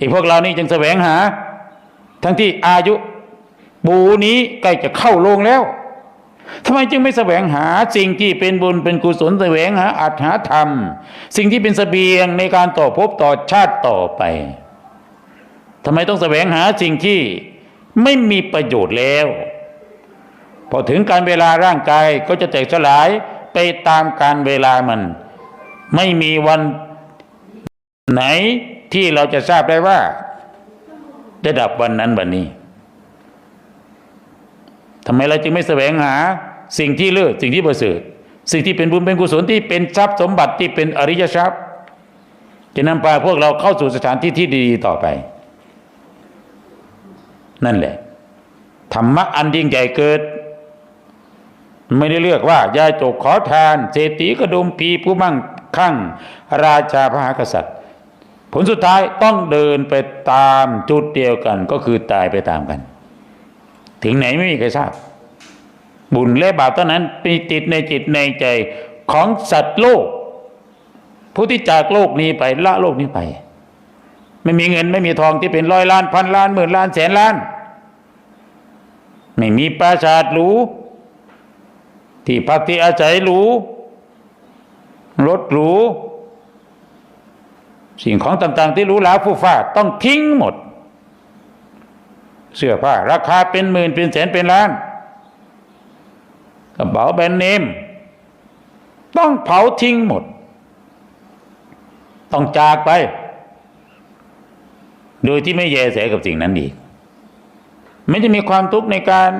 ไอ้พวกเรานี่จึงแสวงหา ทั้งที่อายุปูนี้ใกล้จะเข้าโรงแล้วทำไมจึงไม่แสวงหาสิ่งที่เป็นบุญเป็นกุศลแสวงหาอัตหาธรรม สิ่งที่เป็นเสบียงในการต่อภพต่อชาติต่อไปทำไมต้องแสวงหาสิ่งที่ไม่มีประโยชน์แล้ว พอถึงการเวลาร่างกายก็จะแตกสลายไปตามการเวลามัน ไม่มีวันไหน ที่เราจะทราบได้ว่าจะดับวันนั้นวันนี้ทำไมเราจึงไม่แสวงหาสิ่งที่เลิศสิ่งที่ประเสริฐสิ่งที่เป็นบุญเป็นกุศลที่เป็นทรัพย์สมบัติที่เป็นอริยทรัพย์ จะนำพาพวกเราเข้าสู่สถานที่ที่ดีต่อไป นั่นแหละธรรมะอันยิ่งใหญ่เกิด ไม่ได้เลือกว่ายาจกขอทานเศรษฐีกระดุมปีผู้มั่งคั่ง ราชาพระหากษัตริย์ ผลสุดท้ายต้องเดินไปตามจุดเดียวกัน ก็คือตายไปตามกัน ถึงไหนไม่มีใครทราบ บุญและบาปเท่านั้นมีติดในจิตในใจของสัตว์โลก ผู้ที่จากโลกนี้ไปละโลกนี้ไป ไม่มีเงินไม่มีทองที่เป็นร้อยล้านพันล้านหมื่นล้านแสนล้าน ไม่มีปราสาทหรูที่พักที่อาศัยหรูรถหรู สิ่งของต่างๆ ที่รู้หราฟู่ฟ้าต้องทิ้งหมด เสื้อผ้า ราคาเป็นหมื่นเป็นแสนเป็นล้านกระเป๋าแบรนด์เนม ต้องเผาทิ้งหมด ต้องจากไป โดยที่ไม่แยแสกับสิ่งนั้นอีกไม่จะมีความทุกข์ในการ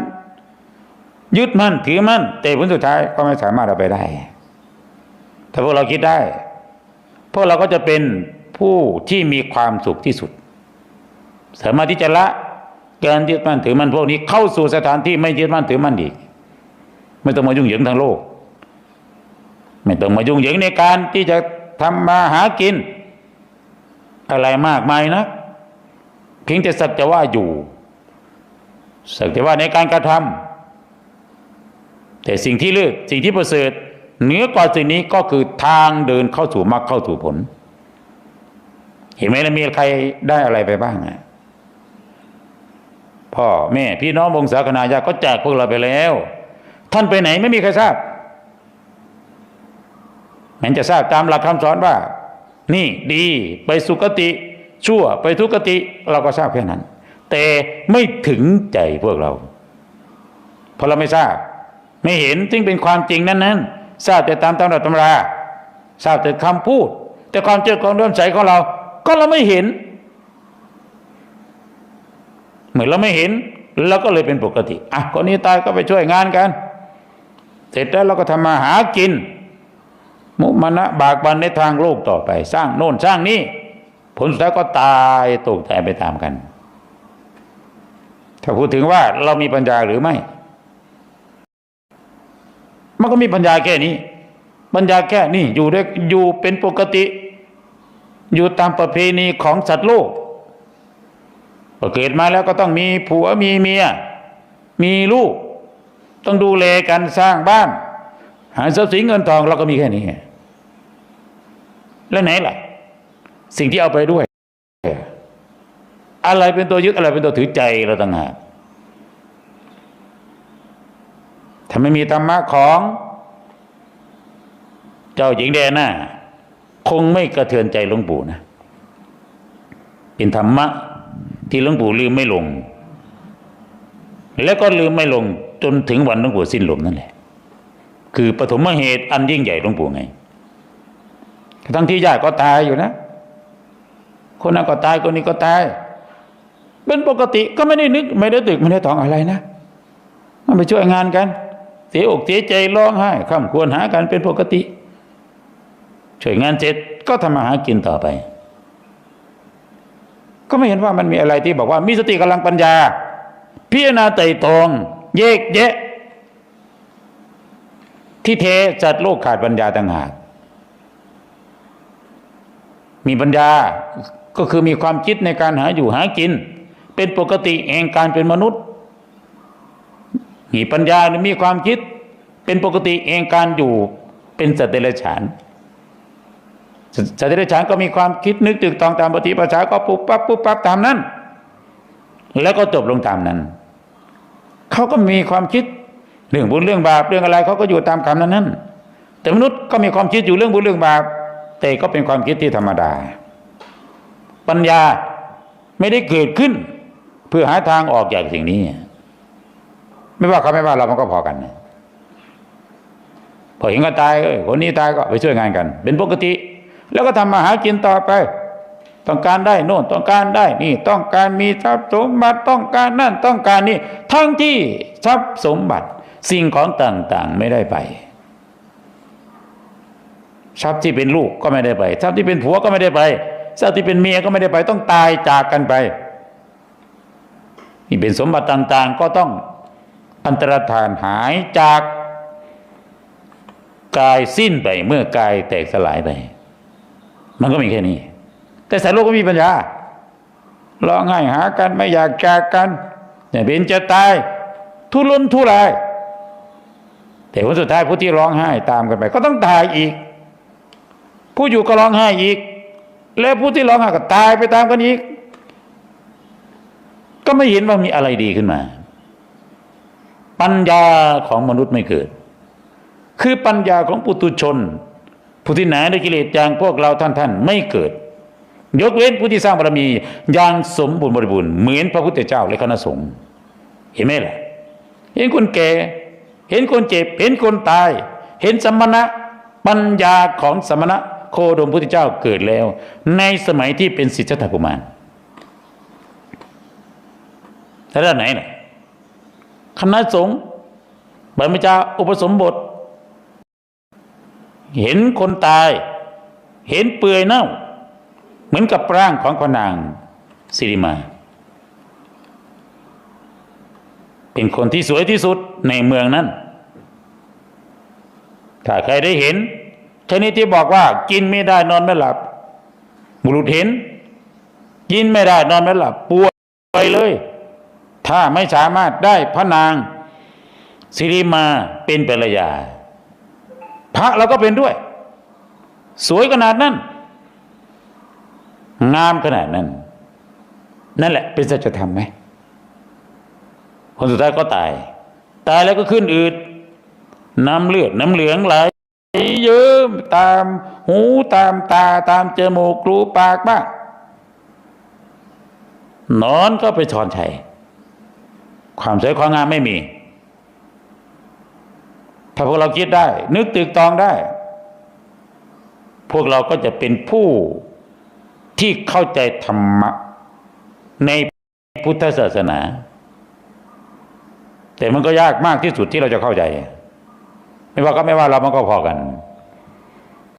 ยึดมั่นถือมั่นแต่ผลสุดท้ายก็ไม่สามารถเอาไปได้ ถ้าพวกเราคิดได้ พวกเราก็จะเป็น ผู้ที่มีความสุขที่สุด สามารถที่จะละการยึดมั่นถือมั่นพวกนี้เข้าสู่สถานที่ไม่ยึดมั่นถือมั่นอีก ไม่ต้องมายุ่งเหยิงทางโลก ไม่ต้องมายุ่งเหยิงในการที่จะทำมาหากิน อะไรมากมายนะเพียงแต่สักจะว่าอยู่ สักแต่ว่าในการกระทำแต่สิ่งที่เลือกสิ่งที่ประเสริฐเหนือกว่าสิ่งนี้ก็คือทางเดินเข้าสู่มรรคเข้าสู่ผล เห็นไหมแล้วมีใครได้อะไรไปบ้างอะพ่อแม่พี่น้องวงศาคณาญาติก็จากพวกเราไปแล้ว ท่านไปไหนไม่มีใครทราบแม้จะทราบตามหลักคำสอนว่า นี่ดีไปสุคติ ชั่วไปทุกติ เราก็ทราบแค่นั้น แต่ไม่ถึงใจพวกเราเพราะเราไม่ทราบ ไม่เห็นจึงเป็นความจริงนั้นนั้นทราบแต่ตามตำราตำราทราบแต่คำพูด แต่ความเจอความเริ่มใสของเรา ก็เราไม่เห็น เหมือนเราไม่เห็นเราก็เลยเป็นปกติอะคนนี้ตายก็ไปช่วยงานกัน เสร็จแล้วเราก็ทำมาหากิน มุมานะบากบันในทางโลกต่อไป สร้างโน่นสร้างนี่ผลสุดท้ายก็ตายตกตายไปตามกัน ถ้าพูดถึงว่าเรามีปัญญาหรือไม่ มันก็มีปัญญาแค่นี้ ปัญญาแค่นี้อยู่ด้วยอยู่เป็นปกติ อยู่ตามประเพณีของสัตว์โลกเกิดมาแล้วก็ต้องมีผัวมีเมีย มีลูก ต้องดูแลกันสร้างบ้าน หาทรัพย์สินเงินทองเราก็มีแค่นี้ แล้วไหนล่ะ สิ่งที่เอาไปด้วย อะไรเป็นตัวยึดอะไรเป็นตัวถือใจเราต่างหากถ้าไม่มีธรรมะของ เจ้าหญิงแดนน่ะ คงไม่กระเทือนใจหลวงปู่นะ เป็นธรรมะที่หลวงปู่ลืมไม่ลง แล้วก็ลืมไม่ลงจนถึงวันหลวงปู่สิ้นลมนั่นแหละ คือปฐมเหตุอันยิ่งใหญ่หลวงปู่ไง ทั้งที่ญาติก็ตายอยู่นะ คนนั้นก็ตายคนนี้ก็ตาย เป็นปกติก็ไม่ได้นึก ไม่ได้ตึกไม่ได้ตองอะไรนะ มันไปช่วยงานกัน เสียอกเสียใจร้องไห้ข้ามควรหากันเป็นปกติ ช่วยงานเสร็จก็ทำมาหากินต่อไป ก็ไม่เห็นว่ามันมีอะไรที่บอกว่า มีสติกำลังปัญญา พิจารณาไต่ตรองแยกแยะ ที่เทจัดโลกขาดปัญญาต่างหาก มีปัญญาก็คือมีความคิดในการหาอยู่หากิน เป็นปกติแห่งการเป็นมนุษย์ มีปัญญาหรือมีความคิด เป็นปกติเองการอยู่เป็นสัตว์เดรัจฉาน สัตว์เดรัจฉานก็มีความคิดนึกตึกตองตามปฏิปทาก็ปุ๊บปั๊บปุ๊บปั๊บตามนั้น แล้วก็จบลงตามนั้น เขาก็มีความคิดเรื่องบุญเรื่องบาปเรื่องอะไรเขาก็อยู่ตามคำนั้นนั้นแต่มนุษย์ก็มีความคิดอยู่เรื่องบุญเรื่องบาปแต่ก็เป็นความคิดที่ธรรมดา ปัญญาไม่ได้เกิดขึ้น เพื่อหาทางออกจากสิ่งนี้ ไม่ว่าเขาไม่ว่าเรามันก็พอกันพอเห็นกันตายคนนี้ตายก็ไปช่วยงานกัน เป็นปกติ แล้วก็ทำมาหากินต่อไป ต้องการได้โน่นต้องการได้นี่ ต้องการมีทรัพย์สมบัติต้องการนั่นต้องการนี่ ทั้งที่ทรัพย์สมบัติสิ่งของต่างๆไม่ได้ไปทรัพย์ที่เป็นลูกก็ไม่ได้ไปทรัพย์ที่เป็นผัวก็ไม่ได้ไปทรัพย์ที่เป็นเมียก็ไม่ได้ไป ต้องตายจากกันไปนี่เป็นสมบัติต่าง ๆ ก็ต้องอันตรธานหายจากกายสิ้นไปเมื่อกายแตกสลายไป มันก็มีแค่นี้ แต่สายโลกก็มีปัญญาร้องไห้หากันไม่อยากจากกันเนี่ยเป็นจะตาย ทุรนทุราย แต่ผลสุดท้ายผู้ที่ร้องไห้ตามกันไป ก็ต้องตายอีก ผู้อยู่ก็ร้องไห้อีก และผู้ที่ร้องไห้ก็ตายไปตามกันอีก ก็ไม่เห็นว่ามีอะไรดีขึ้นมา ปัญญาของมนุษย์ไม่เกิด คือปัญญาของปุตุชน ผู้ที่หนาด้วยกิเลสอย่างพวกเราท่านท่านๆไม่เกิด ยกเว้นผู้ที่สร้างบารมีอย่างสมบูรณ์บริบูรณ์เหมือนพระพุทธเจ้าและคณะสงฆ์เห็นไหมล่ะเห็นคนแก่ เห็นคนเจ็บ เห็นคนตาย เห็นสมณะปัญญาของสมณะโคดมพุทธเจ้าเกิดแล้ว ในสมัยที่เป็นสิทธัตถกุมารแต่ด้านไหนน่ะคณะสงฆ์บรรพชาอุปสมบท เห็นคนตาย เห็นเปื่อยเน่า เหมือนกับร่างของพระนางสิริมา เป็นคนที่สวยที่สุดในเมืองนั้น ถ้าใครได้เห็นชนิดที่บอกว่า กินไม่ได้นอนไม่หลับ บุรุษเห็น กินไม่ได้นอนไม่หลับป่วยเลย ถ้าไม่สามารถได้พระนางสิริมาเป็นภรรยา พระเราก็เป็นด้วย สวยขนาดนั้น งามขนาดนั้น นั่นแหละ เป็นสัจธรรมไหมคนสุดท้ายก็ตาย ตายแล้วก็ขึ้นอืดน้ำเลือดน้ำเหลืองไหลเยิ้มตามหูตามตาตามจมูกรูปากบ้างนอนก็ไปชอนชัยความสวยความงามไม่มี ถ้าพวกเราคิดได้ นึกตึกตองได้ พวกเราก็จะเป็นผู้ที่เข้าใจธรรมะในพุทธศาสนา แต่มันก็ยากมากที่สุดที่เราจะเข้าใจ ไม่ว่าก็ไม่ว่าเรามันก็พอกัน